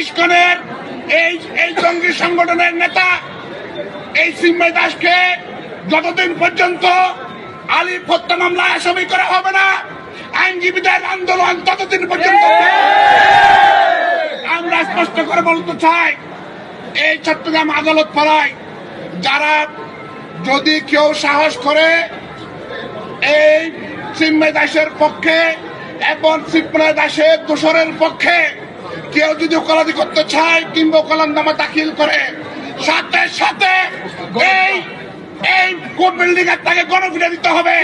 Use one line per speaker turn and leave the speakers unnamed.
ইস্কনের এই এই জঙ্গি সংগঠনের নেতা এই সিম্বাই দাসকে যতদিন পর্যন্ত আলী হত্যা মামলায় আসামি করা হবে না, আইনজীবীদের আন্দোলন ততদিন পর্যন্ত আমরা স্পষ্ট করে বলতে চাই, এই চট্টগ্রাম আদালত পাড়ায় যারা যদি কেউ সাহস করে এই চিন্ময় দাসের পক্ষে এবং চিন্ময় দাসের দোসরের পক্ষে কেউ যদি ওকালাতি করতে চায় কিংবা ওকালান্দামা দাখিল করে সাথে সাথে এই এই কোর্ট বিল্ডিং এর তাকে গণফিরে দিতে হবে।